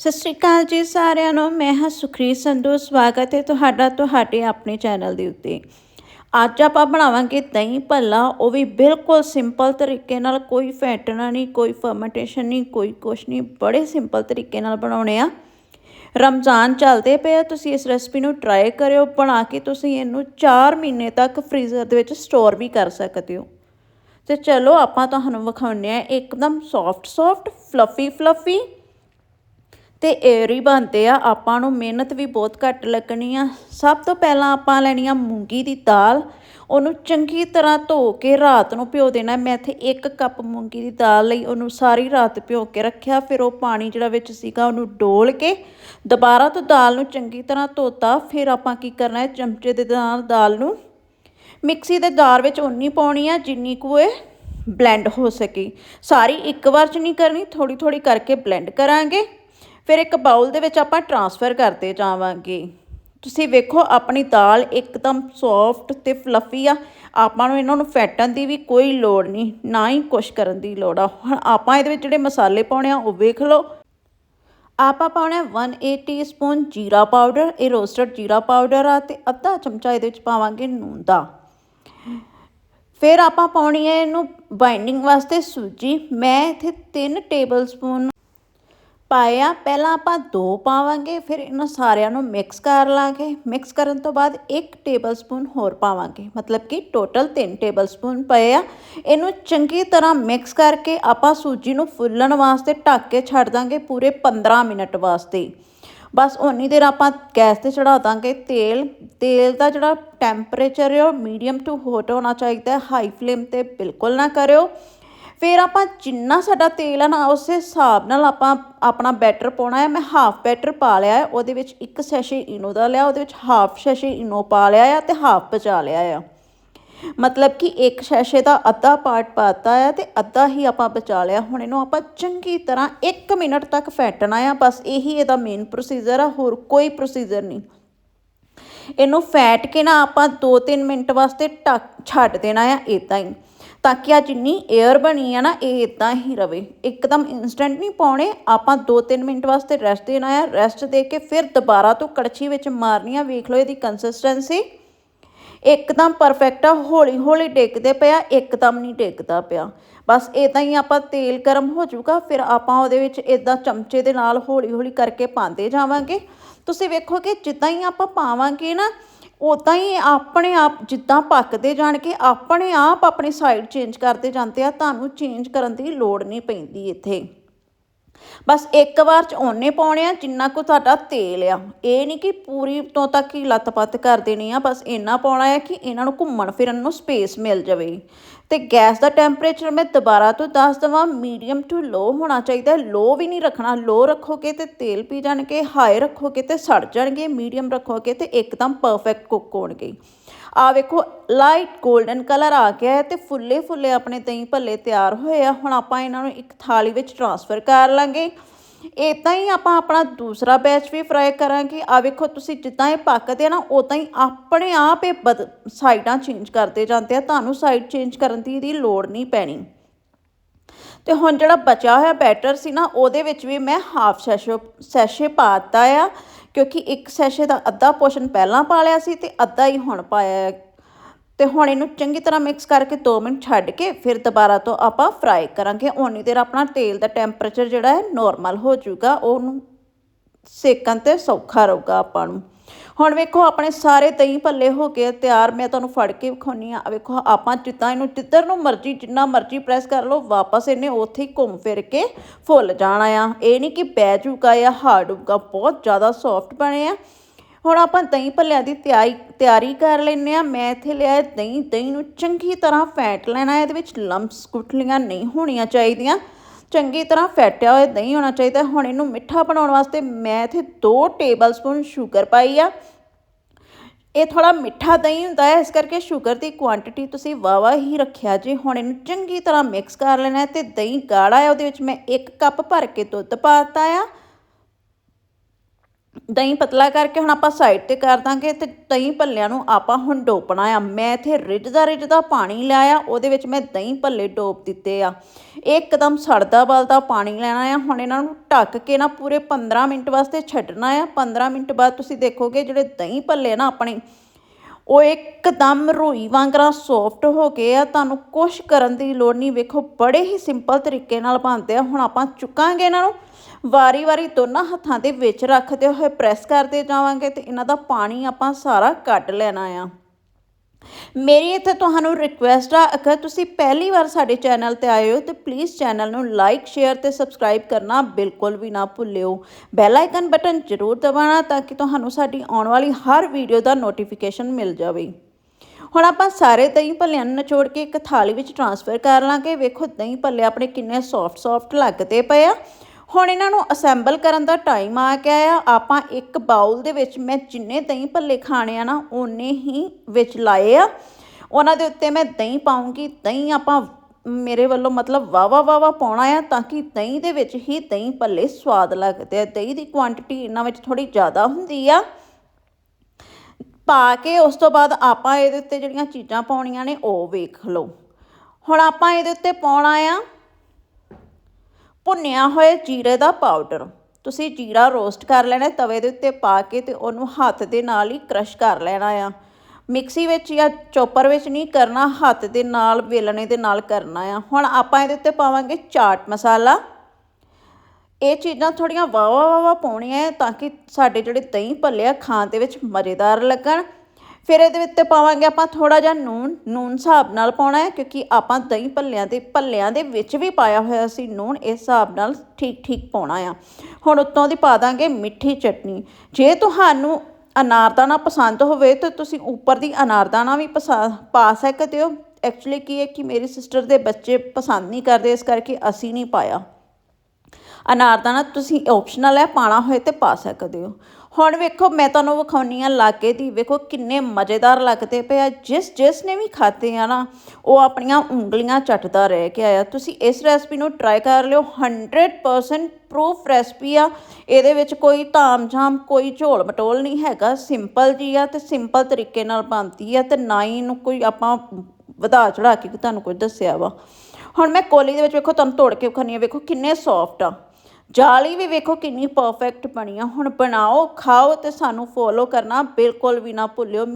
ਸਤਿ ਸ਼੍ਰੀ ਅਕਾਲ ਜੀ ਸਾਰਿਆਂ ਨੂੰ। ਮੈਂ ਹਾਂ ਸੁਖਰੀ ਸੰਧੂ। ਸਵਾਗਤ ਹੈ ਤੁਹਾਡਾ ਤੁਹਾਡੇ ਆਪਣੇ ਚੈਨਲ ਦੇ ਉੱਤੇ। ਅੱਜ ਆਪਾਂ ਬਣਾਵਾਂਗੇ ਦਹੀਂ ਭੱਲਾ। ਉਹ ਵੀ ਬਿਲਕੁਲ ਸਿੰਪਲ ਤਰੀਕੇ ਨਾਲ, ਕੋਈ ਫੈਟਣਾ ਨਹੀਂ, ਕੋਈ ਫਰਮੈਂਟੇਸ਼ਨ ਨਹੀਂ, ਕੋਈ ਕੁਛ ਨਹੀਂ। ਬੜੇ ਸਿੰਪਲ ਤਰੀਕੇ ਨਾਲ ਬਣਾਉਣੇ ਆ। ਰਮਜ਼ਾਨ ਚੱਲਦੇ ਪਏ ਆ। ਤੁਸੀਂ ਇਸ ਰੈਸਪੀ ਨੂੰ ਟਰਾਈ ਕਰਿਓ। ਬਣਾ ਕੇ ਤੁਸੀਂ ਇਹਨੂੰ 4 ਮਹੀਨੇ ਤੱਕ ਫ੍ਰੀਜ਼ਰ ਦੇ ਵਿੱਚ ਸਟੋਰ ਵੀ ਕਰ ਸਕਦੇ ਹੋ। ਤੇ ਚਲੋ ਆਪਾਂ ਤੁਹਾਨੂੰ ਵਿਖਾਉਂਦੇ ਆ ਇੱਕਦਮ ਸੌਫਟ ਸੌਫਟ ਫਲਫੀ ਫਲਫੀ ਤੇ ਏਅਰ ਹੀ ਬਣਦੇ ਆ, ਆਪਾਂ ਨੂੰ ਮਿਹਨਤ ਵੀ ਬਹੁਤ ਘੱਟ ਲੱਗਣੀ ਆ। ਸਭ ਤੋਂ ਪਹਿਲਾਂ ਆਪਾਂ ਲੈਣੀ ਆ ਮੂੰਗੀ ਦੀ ਦਾਲ। ਉਹਨੂੰ ਚੰਗੀ ਤਰ੍ਹਾਂ ਧੋ ਕੇ ਰਾਤ ਨੂੰ ਭਿਓ ਦੇਣਾ। ਮੈਂ ਇੱਥੇ 1 ਕੱਪ ਮੂੰਗੀ ਦੀ ਦਾਲ ਲਈ, ਉਹਨੂੰ ਸਾਰੀ ਰਾਤ ਭਿਓ ਕੇ ਰੱਖਿਆ। ਫਿਰ ਉਹ ਪਾਣੀ ਜਿਹੜਾ ਵਿੱਚ ਸੀਗਾ, ਉਹਨੂੰ ਡੋਲ ਕੇ ਦੁਬਾਰਾ ਤੋਂ ਦਾਲ ਨੂੰ ਚੰਗੀ ਤਰ੍ਹਾਂ ਧੋਤਾ। ਫਿਰ ਆਪਾਂ ਕੀ ਕਰਨਾ ਹੈ? ਚਮਚੇ ਦੇ ਨਾਲ ਦਾਲ ਨੂੰ ਮਿਕਸੀ ਦੇ ਜਾਰ ਵਿੱਚ ਉਨੀ ਪਾਉਣੀ ਆ, ਜਿੰਨੀ ਕੁ ਇਹ ਬਲੈਂਡ ਹੋ ਸਕੇ। ਸਾਰੀ ਇੱਕ ਵਾਰ ਚ ਨਹੀਂ ਕਰਨੀ ਥੋੜੀ ਥੋੜੀ ਕਰਕੇ ਬਲੈਂਡ ਕਰਾਂਗੇ। ਫਿਰ ਇੱਕ ਬਾਉਲ ਦੇ ਵਿੱਚ ਆਪਾਂ ਟਰਾਂਸਫਰ ਕਰਦੇ ਜਾਵਾਂਗੇ। ਤੁਸੀਂ ਵੇਖੋ, ਆਪਣੀ ਦਾਲ ਇੱਕਦਮ ਸੌਫਟ ਤੇ ਫਲਫੀ ਆ। ਆਪਾਂ ਨੂੰ ਇਹਨਾਂ ਨੂੰ ਫੈਟਣ ਦੀ ਵੀ ਕੋਈ ਲੋੜ ਨਹੀਂ, ਨਾ ਹੀ ਕੁਛ ਕਰਨ ਦੀ ਲੋੜ ਆ। ਹੁਣ ਆਪਾਂ ਇਹਦੇ ਵਿੱਚ ਜਿਹੜੇ ਮਸਾਲੇ ਪਾਉਣੇ ਆ, ਉਹ ਵੇਖ ਲਓ। ਆਪਾਂ ਪਾਉਣਾ 1 ਟੀਸਪੂਨ ਜੀਰਾ ਪਾਊਡਰ, ਇਹ ਰੋਸਟਡ ਜੀਰਾ ਪਾਊਡਰ ਆ ਤੇ ਅੱਧਾ ਚਮਚਾ ਇਹਦੇ ਵਿੱਚ ਪਾਵਾਂਗੇ ਨੂਨ ਦਾ ਫਿਰ ਆਪਾਂ ਪਾਉਣੀ ਹੈ ਇਹਨੂੰ ਬਾਈਂਡਿੰਗ ਵਾਸਤੇ ਸੂਜੀ। ਮੈਂ ਇੱਥੇ 3 ਟੇਬਲਸਪੂਨ ਪਾਏ ਆ, ਪਹਿਲਾਂ ਆਪਾਂ ਦੋ ਪਾਵਾਂਗੇ, ਫਿਰ ਇਹਨਾਂ ਸਾਰਿਆਂ ਨੂੰ ਮਿਕਸ ਕਰ ਲਾਂਗੇ। ਮਿਕਸ ਕਰਨ ਤੋਂ ਬਾਅਦ 1 ਟੇਬਲਸਪੂਨ ਹੋਰ ਪਾਵਾਂਗੇ। ਮਤਲਬ ਕਿ ਟੋਟਲ 3 ਟੇਬਲਸਪੂਨ ਪਏ ਆ। ਇਹਨੂੰ ਚੰਗੀ ਤਰ੍ਹਾਂ ਮਿਕਸ ਕਰਕੇ ਆਪਾਂ ਸੂਜੀ ਨੂੰ ਫੁੱਲਣ ਵਾਸਤੇ ਢੱਕ ਕੇ ਛੱਡ ਦਾਂਗੇ ਪੂਰੇ 15 ਮਿੰਟ ਵਾਸਤੇ। ਬਸ ਉਨੀ ਦੇਰ ਆਪਾਂ ਗੈਸ ਤੇ ਚੜਾ ਦਾਂਗੇ। ਤੇਲ ਤੇਲ ਦਾ ਜਿਹੜਾ ਟੈਂਪਰੇਚਰ ਹੈ ਉਹ ਮੀਡੀਅਮ ਟੂ ਹੌਟ ਹੋਣਾ ਚਾਹੀਦਾ। ਹਾਈ ਫਲੇਮ ਤੇ ਬਿਲਕੁਲ ਨਾ ਕਰਿਓ। ਫਿਰ ਆਪਾਂ ਜਿੰਨਾ ਸਾਡਾ ਤੇਲ ਹੈ ਨਾ, ਉਸੇ ਹਿਸਾਬ ਨਾਲ ਆਪਾਂ ਆਪਣਾ ਬੈਟਰ ਪਾਉਣਾ ਹੈ। ਮੈਂ ਹਾਫ ਬੈਟਰ ਪਾ ਲਿਆ ਹੈ। ਉਹਦੇ ਵਿੱਚ ਇੱਕ ਸੈਸ਼ੇ ਇਨੋ ਦਾ ਲਿਆ, ਉਹਦੇ ਵਿੱਚ ਹਾਫ ਸੈਸ਼ੇ ਇਨੋ ਪਾ ਲਿਆ ਹੈ ਤੇ ਹਾਫ ਬਚਾ ਲਿਆ ਹੈ। ਮਤਲਬ ਕਿ ਇੱਕ ਸ਼ੈਸ਼ੇ ਦਾ ਅੱਧਾ ਪਾਰਟ ਪਾਤਾ ਹੈ ਤੇ ਅੱਧਾ ਹੀ ਆਪਾਂ ਬਚਾ ਲਿਆ। ਹੁਣ ਇਹਨੂੰ ਆਪਾਂ ਚੰਗੀ ਤਰ੍ਹਾਂ 1 ਮਿੰਟ ਤੱਕ ਫੈਟਣਾ ਆ ਬਸ ਇਹੀ ਇਹਦਾ ਮੇਨ ਪ੍ਰੋਸੀਜਰ ਆ, ਹੋਰ ਕੋਈ ਪ੍ਰੋਸੀਜਰ ਨਹੀਂ। ਇਹਨੂੰ ਫੈਟ ਕੇ ਨਾ ਆਪਾਂ 2-3 ਮਿੰਟ ਵਾਸਤੇ ਟੱਕ ਛੱਡ ਦੇਣਾ ਆ ਇਦਾਂ ਹੀ। ਤਾਂ ਕਿ ਆ ਜਿੰਨੀ 에ਅਰ ਬਣੀ ਆ ਨਾ, ਇਹ ਇਦਾਂ ਹੀ ਰਵੇ। ਇੱਕਦਮ ਇਨਸਟੈਂਟ ਨਹੀਂ ਪਾਉਣੇ, ਆਪਾਂ 2-3 ਮਿੰਟ ਵਾਸਤੇ ਰੈਸਟ ਦੇਣਾ ਆ। ਰੈਸਟ ਦੇ ਕੇ ਫਿਰ ਦੁਬਾਰਾ ਤੋਂ ਕੜਛੀ ਵਿੱਚ ਮਾਰਨੀ ਆ। ਵੇਖ ਲਓ ਇਹਦੀ ਕੰਸਿਸਟੈਂਸੀ ਇੱਕਦਮ ਪਰਫੈਕਟ ਆ ਹੌਲੀ ਹੌਲੀ ਡਿੱਗਦੇ ਪਿਆ, ਇੱਕਦਮ ਨਹੀਂ ਡਿੱਗਦਾ ਪਿਆ। ਬਸ ਇਦਾਂ ਹੀ ਆਪਾਂ ਤੇਲ ਗਰਮ ਹੋ ਜਾਊਗਾ, ਫਿਰ ਆਪਾਂ ਉਹਦੇ ਵਿੱਚ ਇਦਾਂ ਚਮਚੇ ਦੇ ਨਾਲ ਹੌਲੀ ਹੌਲੀ ਕਰਕੇ ਪਾਉਂਦੇ ਜਾਵਾਂਗੇ। ਤੁਸੀਂ ਵੇਖੋ ਕਿ ਜਿੱਦਾਂ ਹੀ ਆਪਾਂ ਪਾਵਾਂਗੇ ਨਾ ਉਦਾਂ ਹੀ ਆਪਣੇ ਆਪ ਜਿੱਦਾਂ ਪੱਕਦੇ ਜਾਣ ਕੇ ਆਪਣੇ ਆਪ ਆਪਣੀ ਸਾਈਡ ਚੇਂਜ ਕਰਦੇ ਜਾਂਦੇ ਆ, ਤੁਹਾਨੂੰ ਚੇਂਜ ਕਰਨ ਦੀ ਲੋੜ ਨਹੀਂ ਪੈਂਦੀ ਇੱਥੇ। ਬਸ ਇੱਕ ਵਾਰ ਚ ਓਨੇ ਪਾਉਣੇ ਆ, ਜਿੰਨਾ ਕੋ ਤੁਹਾਡਾ ਤੇਲ ਆ। ਇਹ ਨਹੀਂ ਕਿ ਪੂਰੀ ਤੋਂ ਤੱਕ ਹੀ ਲੱਤ-ਪੱਤ ਕਰ ਦੇਣੀ ਆ, ਬਸ ਇੰਨਾ ਪਾਉਣਾ ਆ ਕਿ ਇਹਨਾਂ ਨੂੰ ਘੁੰਮਣ ਫਿਰਨ ਨੂੰ ਸਪੇਸ ਮਿਲ ਜਾਵੇ। ਤੇ ਗੈਸ ਦਾ ਟੈਂਪਰੇਚਰ ਮੈਂ ਦੁਬਾਰਾ ਤੋਂ ਦੱਸ ਦਵਾਂ ਮੀਡੀਅਮ ਟੂ ਲੋ ਹੋਣਾ ਚਾਹੀਦਾ ਲੋ ਵੀ ਨਹੀਂ ਰੱਖਣਾ ਲੋ ਰੱਖੋਗੇ ਤੇ ਤੇਲ ਪੀ ਜਾਣਗੇ ਹਾਈ ਰੱਖੋਗੇ ਤੇ ਸੜ ਜਾਣਗੇ ਮੀਡੀਅਮ ਰੱਖੋਗੇ ਤੇ ਇੱਕਦਮ ਪਰਫੈਕਟ ਕੁੱਕ ਹੋਣਗੇ। ਆ ਵੇਖੋ ਲਾਈਟ 골ਡਨ ਕਲਰ ਆ ਗਿਆ ਹੈ ਤੇ ਫੁੱਲੇ ਫੁੱਲੇ ਆਪਣੇ ਦਹੀਂ ਭੱਲੇ ਤਿਆਰ ਹੋਏ ਆ, ਹੁਣ ਆਪਾਂ ਇਹਨਾਂ ਨੂੰ ਇੱਕ ਥਾਲੀ ਵਿੱਚ ਟ੍ਰਾਂਸਫਰ ਕਰ ਲਾਂਗੇ। ਇਦਾਂ ਹੀ ਆਪਾਂ ਆਪਣਾ ਦੂਸਰਾ ਬੈਚ ਵੀ ਫਰਾਈ ਕਰਾਂਗੇ। ਆ ਵੇਖੋ, ਤੁਸੀਂ ਜਿੱਦਾਂ ਇਹ ਪੱਕਦੇ ਆ ਨਾ ਉਦਾਂ ਹੀ ਆਪਣੇ ਆਪ ਇਹ ਬਦ ਸਾਈਡਾਂ ਚੇਂਜ ਕਰਦੇ ਜਾਂਦੇ ਆ। ਤੁਹਾਨੂੰ ਸਾਈਡ ਚੇਂਜ ਕਰਨ ਦੀ ਦੀ ਲੋੜ ਨਹੀਂ ਪੈਣੀ। ਤੇ ਹੁਣ ਜਿਹੜਾ ਬਚਿਆ ਹੋਇਆ ਬੈਟਰ ਸੀ ਨਾ, ਉਹਦੇ ਵਿੱਚ ਵੀ ਮੈਂ ਹਾਫ ਸੈਸ਼ੇ ਸੈਸ਼ੇ ਪਾਤਾ ਆ। ਕਿਉਂਕਿ ਇੱਕ ਸੈਸ਼ੇ ਦਾ ਅੱਧਾ ਪੋਰਸ਼ਨ ਪਹਿਲਾਂ ਪਾ ਲਿਆ ਸੀ ਤੇ ਅੱਧਾ ਹੀ ਹੁਣ ਪਾਇਆ ਤੇ ਹੁਣ ਇਹਨੂੰ ਚੰਗੀ ਤਰ੍ਹਾਂ ਮਿਕਸ ਕਰਕੇ 2 ਮਿੰਟ ਛੱਡ ਕੇ ਫਿਰ ਦੁਬਾਰਾ ਤੋਂ ਆਪਾਂ ਫਰਾਈ ਕਰਾਂਗੇ। ਓਨੀ ਦੇਰ ਆਪਣਾ ਤੇਲ ਦਾ ਟੈਂਪਰੇਚਰ ਜਿਹੜਾ ਹੈ ਨੋਰਮਲ ਹੋ ਜਾਊਗਾ, ਉਹਨੂੰ ਸੇਕਣ ਤੇ ਸੌਖਾ ਰਹੂਗਾ ਆਪਾਂ ਨੂੰ। ਹੁਣ ਵੇਖੋ, ਆਪਣੇ ਸਾਰੇ ਦਹੀਂ ਭੱਲੇ ਹੋ ਗਏ, ਤਿਆਰ ਮੈਂ ਤੁਹਾਨੂੰ ਫੜ ਕੇ ਵਿਖਾਉਣੀ ਆ। ਵੇਖੋ, ਆਪਾਂ ਜਿੱਦਾਂ ਇਹਨੂੰ ਜਿੱਧਰ ਨੂੰ ਮਰਜ਼ੀ, ਜਿੰਨਾ ਮਰਜ਼ੀ ਪ੍ਰੈਸ ਕਰ ਲਓ, ਵਾਪਸ ਇਹਨੇ ਉੱਥੇ ਹੀ ਘੁੰਮ ਫਿਰ ਕੇ ਫੁੱਲ ਜਾਣਾ ਆ। ਇਹ ਨਹੀਂ ਕਿ ਬਹਿ ਜੂਗਾ ਜਾਂ ਹਾਰਡ ਹੋਊਗਾ, ਬਹੁਤ ਜ਼ਿਆਦਾ ਸੌਫਟ ਬਣੇ ਆ। ਹੁਣ ਆਪਾਂ ਦਹੀਂ ਭੱਲਿਆਂ ਦੀ ਤਿਆਰੀ ਤਿਆਰੀ ਕਰ ਲੈਨੇ ਆ ਮੈਂ ਇੱਥੇ ਲਿਆ ਦਹੀਂ। ਦਹੀਂ ਨੂੰ ਚੰਗੀ ਤਰ੍ਹਾਂ ਫੈਟ ਲੈਣਾ ਇਹਦੇ ਵਿੱਚ ਲੰਪਸ ਗੁਠਲੀਆਂ ਨਹੀਂ ਹੋਣੀਆਂ ਚਾਹੀਦੀਆਂ। ਚੰਗੀ ਤਰ੍ਹਾਂ ਫੈਟਿਆ ਹੋਇਆ ਦਹੀਂ ਹੋਣਾ ਚਾਹੀਦਾ। ਹੁਣ ਇਹਨੂੰ ਮਿੱਠਾ ਬਣਾਉਣ ਵਾਸਤੇ ਮੈਂ ਇੱਥੇ 2 ਟੇਬਲਸਪੂਨ ਸ਼ੂਗਰ ਪਾਈ ਆ। ਇਹ ਥੋੜਾ ਮਿੱਠਾ ਦਹੀਂ ਹੁੰਦਾ ਹੈ। ਇਸ ਕਰਕੇ ਸ਼ੂਗਰ ਦੀ ਕੁਆਂਟੀਟੀ ਤੁਸੀਂ ਵਾਵਾ ਹੀ ਰੱਖਿਆ ਜੇ। ਹੁਣ ਇਹਨੂੰ ਚੰਗੀ ਤਰ੍ਹਾਂ ਮਿਕਸ ਕਰ ਲੈਣਾ ਤੇ ਦਹੀਂ ਗਾੜਾ ਹੈ। ਉਹਦੇ ਵਿੱਚ ਮੈਂ 1 ਕੱਪ ਭਰ ਕੇ ਦੁੱਧ ਪਾਤਾ ਆ। ਦਹੀਂ ਪਤਲਾ ਕਰਕੇ ਹੁਣ ਆਪਾਂ ਸਾਈਡ ਤੇ ਕਰ ਦਾਂਗੇ ਤੇ ਦਹੀਂ ਭੱਲਿਆਂ ਨੂੰ ਆਪਾਂ ਹੁਣ ਡੋਪਣਾ ਆ। ਮੈਂ ਇੱਥੇ ਰਿੱਝਦਾ ਰਿੱਝਦਾ ਪਾਣੀ ਲਿਆ ਉਹਦੇ ਵਿੱਚ ਮੈਂ ਦਹੀਂ ਭੱਲੇ ਡੋਪ ਦਿੱਤੇ ਆ। ਇੱਕਦਮ ਸੜਦਾ ਬਲਦਾ ਪਾਣੀ ਲੈਣਾ ਆ। ਹੁਣ ਇਹਨਾਂ ਨੂੰ ਢੱਕ ਕੇ ਨਾ ਪੂਰੇ 15 ਮਿੰਟ ਵਾਸਤੇ ਛੱਡਣਾ ਆ। 15 ਮਿੰਟ ਬਾਅਦ ਤੁਸੀਂ ਦੇਖੋਗੇ ਜਿਹੜੇ ਦਹੀਂ ਭੱਲੇ ਨਾ ਆਪਣੇ, ਉਹ ਇੱਕਦਮ ਰੂਈ ਵਾਂਗਰਾ ਸੌਫਟ ਹੋ ਗਏ ਆ। ਤੁਹਾਨੂੰ ਕੁਛ ਕਰਨ ਦੀ ਲੋੜ ਨਹੀਂ। ਵੇਖੋ, ਬੜੇ ਹੀ ਸਿੰਪਲ ਤਰੀਕੇ ਨਾਲ ਬਣਦੇ ਆ। ਹੁਣ ਆਪਾਂ ਚੁੱਕਾਂਗੇ ਇਹਨਾਂ ਨੂੰ। ਵਾਰੀ-ਵਾਰੀ ਦੋਨਾਂ ਹੱਥਾਂ ਦੇ ਵਿੱਚ ਰੱਖਦੇ ਹੋਏ ਪ੍ਰੈਸ ਕਰਦੇ ਜਾਵਾਂਗੇ ਤੇ ਇਹਨਾਂ ਦਾ ਪਾਣੀ ਆਪਾਂ ਸਾਰਾ ਕੱਢ ਲੈਣਾ ਆ। ਮੇਰੀ ਇੱਥੇ ਤੁਹਾਨੂੰ ਰਿਕੁਐਸਟ ਆ, ਅਗਰ ਤੁਸੀਂ ਪਹਿਲੀ ਵਾਰ ਸਾਡੇ ਚੈਨਲ ਤੇ ਆਏ ਹੋ ਤੇ ਪਲੀਜ਼ ਚੈਨਲ ਨੂੰ ਲਾਈਕ ਸ਼ੇਅਰ ਤੇ ਸਬਸਕ੍ਰਾਈਬ ਕਰਨਾ ਬਿਲਕੁਲ ਵੀ ਨਾ ਭੁੱਲਿਓ। ਬੈਲ ਆਈਕਨ ਬਟਨ ਜ਼ਰੂਰ ਦਬਾਉਣਾ ਤਾਂ ਕਿ ਤੁਹਾਨੂੰ ਸਾਡੀ ਆਉਣ ਵਾਲੀ ਹਰ ਵੀਡੀਓ ਦਾ ਨੋਟੀਫਿਕੇਸ਼ਨ ਮਿਲ ਜਾਵੇ। ਹੁਣ ਆਪਾਂ ਸਾਰੇ ਦਹੀਂ ਭੱਲਿਆਂ ਨੂੰ ਨਿਚੋੜ ਕੇ ਇੱਕ ਥਾਲੀ ਵਿੱਚ ਟਰਾਂਸਫਰ ਕਰ ਲਾਂਗੇ। ਵੇਖੋ ਦਹੀਂ ਭੱਲੇ ਆਪਣੇ ਕਿੰਨੇ ਸੌਫਟ ਸੌਫਟ ਲੱਗਦੇ ਪਏ ਆ। ਹੁਣ ਇਹਨਾਂ ਨੂੰ ਅਸੈਂਬਲ ਕਰਨ ਦਾ ਟਾਈਮ ਆ ਗਿਆ ਆ। ਆਪਾਂ ਇੱਕ ਬਾਉਲ ਦੇ ਵਿੱਚ ਮੈਂ ਜਿੰਨੇ ਦਹੀਂ ਭੱਲੇ ਖਾਣੇ ਆ ਨਾ, ਓਨੇ ਹੀ ਵਿੱਚ ਲਾਏ ਆ। ਉਹਨਾਂ ਦੇ ਉੱਤੇ ਮੈਂ ਦਹੀਂ ਪਾਉਂਗੀ। ਦਹੀਂ ਆਪਾਂ ਮੇਰੇ ਵੱਲੋਂ ਮਤਲਬ ਵਾਵਾ ਵਾਵਾ ਪਾਉਣਾ ਆ ਤਾਂ ਕਿ ਦਹੀਂ ਦੇ ਵਿੱਚ ਹੀ ਦਹੀਂ ਭੱਲੇ ਸਵਾਦ ਲੱਗਦੇ ਆ। ਦਹੀਂ ਦੀ ਕੁਆਂਟੀਟੀ ਇਹਨਾਂ ਵਿੱਚ ਥੋੜੀ ਜ਼ਿਆਦਾ ਹੁੰਦੀ ਆ। ਪਾ ਕੇ ਉਸ ਤੋਂ ਬਾਅਦ ਆਪਾਂ ਇਹਦੇ ਉੱਤੇ ਜਿਹੜੀਆਂ ਚੀਜ਼ਾਂ ਪਾਉਣੀਆਂ ਨੇ, ਉਹ ਵੇਖ ਲਓ। ਹੁਣ ਆਪਾਂ ਇਹਦੇ ਉੱਤੇ ਪਾਉਣਾ ਆ ਭੁੰਨਿਆ ਹੋਇਆ ਜੀਰੇ ਦਾ ਪਾਊਡਰ ਤੁਸੀਂ ਜੀਰਾ ਰੋਸਟ ਕਰ ਲੈਣਾ, ਤਵੇ ਦੇ ਉੱਤੇ ਪਾ ਕੇ ਤੇ ਉਹਨੂੰ ਹੱਥ ਦੇ ਨਾਲ ਹੀ ਕ੍ਰਸ਼ ਕਰ ਲੈਣਾ ਆ। ਮਿਕਸੀ ਵਿੱਚ ਜਾਂ ਚੋਪਰ ਵਿੱਚ ਨਹੀਂ ਕਰਨਾ, ਹੱਥ ਦੇ ਨਾਲ, ਵੇਲਣੇ ਦੇ ਨਾਲ ਕਰਨਾ ਆ। ਹੁਣ ਆਪਾਂ ਇਹਦੇ ਉੱਤੇ ਪਾਵਾਂਗੇ ਚਾਟ ਮਸਾਲਾ। ਇਹ ਚੀਜ਼ਾਂ ਥੋੜੀਆਂ ਵਾਵਾ ਵਾਵਾ ਪਾਉਣੀਆਂ ਤਾਂ ਕਿ ਸਾਡੇ ਜਿਹੜੇ ਦਹੀਂ ਭੱਲੇ ਆ, ਖਾਣ ਦੇ ਵਿੱਚ ਮਜ਼ੇਦਾਰ ਲੱਗਣ। ਫਿਰ ਇਹਦੇ ਵਿੱਚ ਪਾਵਾਂਗੇ ਆਪਾਂ ਥੋੜਾ ਜਿਹਾ ਨੂਨ ਨੂਨ ਹਿਸਾਬ ਨਾਲ ਪਾਉਣਾ ਹੈ, ਕਿਉਂਕਿ ਆਪਾਂ ਦਹੀਂ ਭੱਲਿਆਂ ਦੇ ਭੱਲਿਆਂ ਦੇ ਵਿੱਚ ਵੀ ਪਾਇਆ ਹੋਇਆ ਸੀ ਨੂਨ, ਇਸ ਹਿਸਾਬ ਨਾਲ ਠੀਕ ਠੀਕ ਪਾਉਣਾ ਆ। ਹੁਣ ਉੱਤੋਂ ਦੀ ਪਾ ਦਾਂਗੇ ਮਿੱਠੀ ਚਟਨੀ। ਜੇ ਤੁਹਾਨੂੰ ਅਨਾਰਦਾਨਾ ਪਸੰਦ ਹੋਵੇ ਤਾਂ ਤੁਸੀਂ ਉੱਪਰ ਦੀ ਅਨਾਰਦਾਨਾ ਵੀ ਪਸਾ, ਪਾ ਸਕਦੇ ਹੋ। ਐਕਚੁਅਲੀ ਕੀ ਹੈ ਕਿ ਮੇਰੀ ਸਿਸਟਰ ਦੇ ਬੱਚੇ ਪਸੰਦ ਨਹੀਂ ਕਰਦੇ, ਇਸ ਕਰਕੇ ਅਸੀਂ ਨਹੀਂ ਪਾਇਆ। ਅਨਾਰਦਾਨਾ ਤੁਸੀਂ ਆਪਸ਼ਨਲ ਹੈ ਪਾਣਾ ਹੋਏ ਤੇ ਪਾ ਸਕਦੇ ਹੋ। ਹੁਣ ਵੇਖੋ, ਮੈਂ ਤੁਹਾਨੂੰ ਵਿਖਾਉਣੀ ਆ ਲਾਗੇ ਦੀ। ਵੇਖੋ ਕਿੰਨੇ ਮਜ਼ੇਦਾਰ ਲੱਗਦੇ ਪਏ ਆ। ਜਿਸ ਜਿਸ ਨੇ ਵੀ ਖਾਤੇ ਆ ਨਾ, ਉਹ ਆਪਣੀਆਂ ਉਂਗਲੀਆਂ ਚੱਟਦਾ ਰਹਿ ਕੇ ਆਇਆ। ਤੁਸੀਂ ਇਸ ਰੈਸਪੀ ਨੂੰ ਟਰਾਈ ਕਰ ਲਿਓ। 100% ਪ੍ਰੂਫ ਰੈਸਪੀ ਆ। ਇਹਦੇ ਵਿੱਚ ਕੋਈ ਧਾਮ ਝਾਮ ਕੋਈ ਝੋਲ ਮਟੋਲ ਨਹੀਂ ਹੈਗਾ। ਸਿੰਪਲ ਜੀ ਆ ਤੇ ਸਿੰਪਲ ਤਰੀਕੇ ਨਾਲ ਬਣਦੀ ਆ ਤੇ ਨਾ ਹੀ ਇਹਨੂੰ ਕੋਈ ਆਪਾਂ ਵਧਾ ਚੜਾ ਕੇ ਤੁਹਾਨੂੰ ਕੁਝ ਦੱਸਿਆ ਵਾ। ਹੁਣ ਮੈਂ ਕੋਲੀ ਦੇ ਵਿੱਚ ਵੇਖੋ, ਤੁਹਾਨੂੰ ਤੋੜ ਕੇ ਵਿਖਾਉਂਦੀ ਆ। ਵੇਖੋ ਕਿੰਨੇ ਸੌਫਟ ਆ। ਜਾਲੀ ਵੀ ਵੇਖੋ ਕਿੰਨੀ ਪਰਫੈਕਟ ਬਣੀ ਆ। ਹੁਣ ਬਣਾਓ, ਖਾਓ ਤੇ ਸਾਨੂੰ ਫੋਲੋ ਕਰਨਾ, ਬਿਲਕੁਲ ਵੀ ਨਾ ਭੁੱਲਿਓ।